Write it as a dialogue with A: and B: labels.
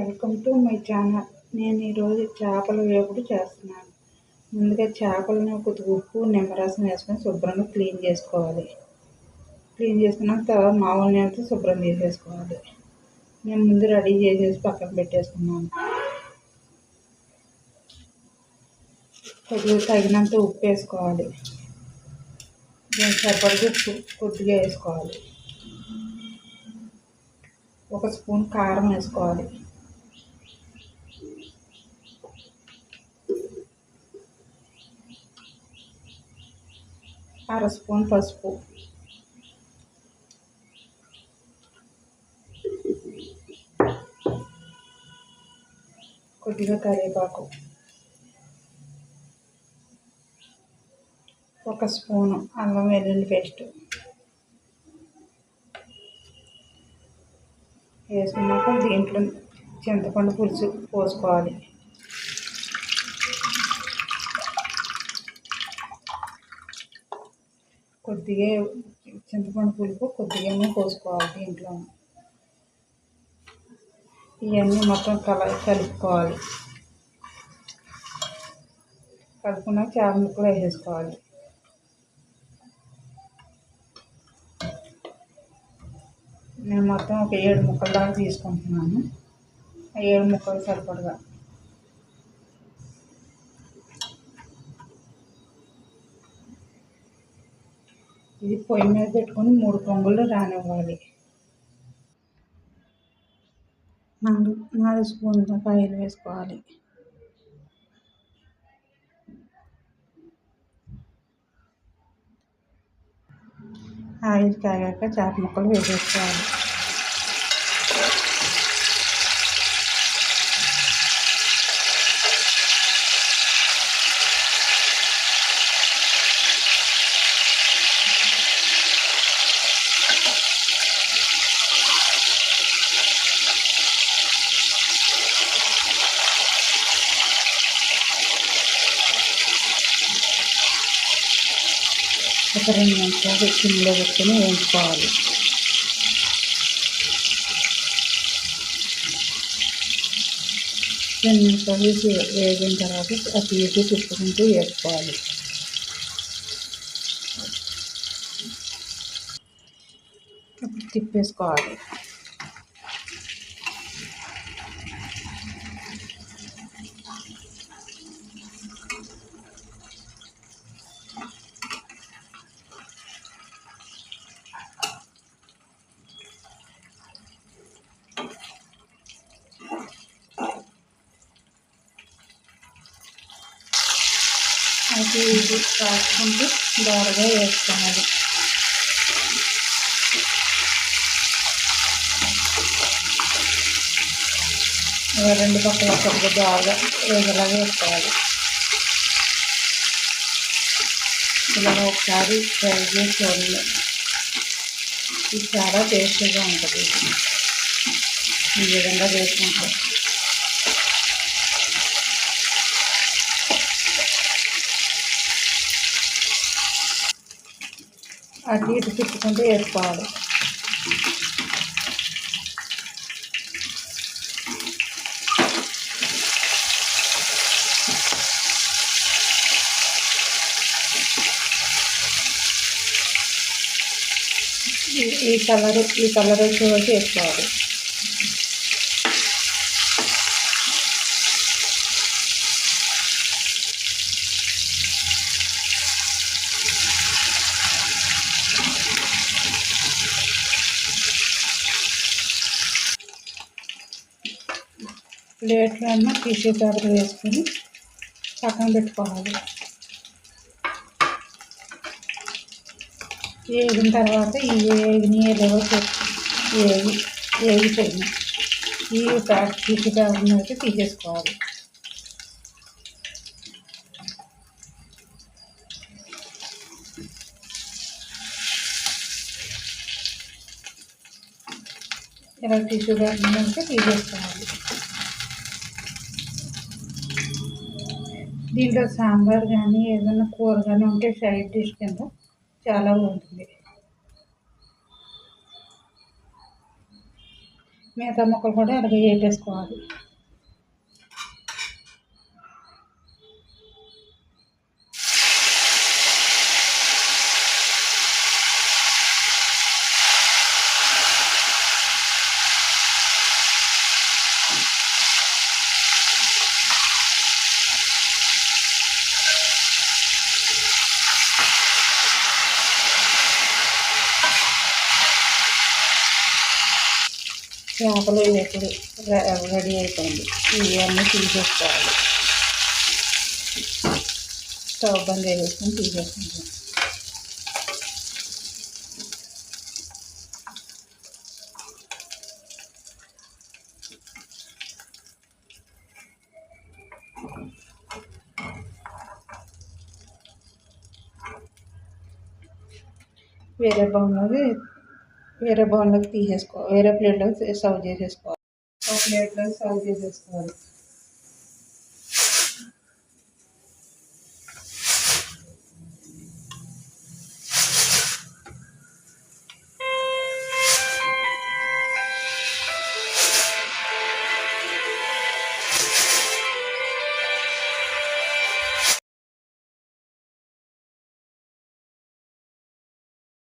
A: Welcome to my channel. నేను ఈరోజు చేపల వేపుడు చేస్తున్నాను. ముందుగా చేపలను కొద్దిగా ఉప్పు నిమ్మరసం వేసుకొని శుభ్రంగా క్లీన్ చేసుకోవాలి. క్లీన్ చేసుకున్న తర్వాత మామూలు నీళ్ళతో శుభ్రం చేసేసుకోవాలి. నేను ముందు రెడీ చేసేసి పక్కన పెట్టేసుకున్నాను. కొద్దిగా తగినంత ఉప్పు వేసుకోవాలి. సరిపడికి ఉప్పు కొద్దిగా వేసుకోవాలి. ఒక స్పూన్ కారం వేసుకోవాలి. అర స్పూన్ పసుపు కొద్దిగా కరివేపాకు ఒక స్పూను అల్లం వెల్లుల్లి పేస్ట్ వేసుకున్నాక దీంట్లో చింతపండు పులుసు పోసుకోవాలి కొద్దిగా చింతపండు పులుపు కొద్దిగా పోసుకోవాలి దీంట్లో. ఇవన్నీ మొత్తం కల కలుపుకోవాలి. కలుపుకున్నాక చేప ముక్కలు వేసేసుకోవాలి. నేను మొత్తం ఒక ఏడు ముక్కల దాకా తీసుకుంటున్నాను. ఆ ఏడు ముక్కలు సరిపడగా. ఇది పొయ్యి మీద పెట్టుకొని మూడు పొంగులు రానివ్వాలి. నాలుగు నాలుగు స్పూన్ల ఆయిల్ వేసుకోవాలి. ఆయిల్ కాగాక చేప ముక్కలు వేసేసుకోవాలి. ఒక రెండు నిమిషాలు సిమ్లో పెట్టుకొని వేయించుకోవాలి. రెండు నిమిషాలు వేగిన తర్వాత అటు ఇటు తిప్పుకుంటూ వేసుకోవాలి. తిప్పేసుకోవాలి. అది ఇది కాసుకుంటూ దోరగా వేసుకోవాలి. రెండు పక్కల కొద్దిగా దోరగా వేగలాగా వేసుకోవాలి. ఇలా ఒకసారి ఫ్రై చేసి చూడండి. ఇది చాలా టేస్టీగా ఉంటుంది. ఈ విధంగా చేసుకుంటాం అటు ఇటు తిప్పుకుంటూ వేసుకోవాలి ఈ కలర్ ఈ కలర్ వచ్చే వరకు వేసుకోవాలి ప్లేట్లో అన్న టిష్యూ పేపర్ వేసుకొని పక్కన పెట్టుకోవాలి. వేగిన తర్వాత ఈ వేగిన లేవో వేగి వేగిపోయింది ఈ ప్యాక్ టిష్యూ పేపర్ అయితే తీసేసుకోవాలి. ఇలా టిష్యూ పేపర్ మీద తీసేసుకోవాలి. దీంట్లో సాంబార్ కానీ ఏదైనా కూర కానీ ఉంటే సైడ్ డిష్ కింద చాలా బాగుంటుంది. మిగతా మొక్కలు కూడా అలాగే వేపేసుకోవాలి చేపలు ఇప్పుడు రెడీ అయిపోయింది. ఇవన్నీ తీసేసుకోవాలి స్టవ్ బంద్ చేసుకొని తీసేసుకుంటాం వేరే బౌల్లోకి వేరే బౌల్లోకి తీసేసుకో వేరే ప్లేట్లోకి సర్వ్ చేసేసుకోవాలి ఒక ప్లేట్లో సర్వ్ చేసేసుకోవాలి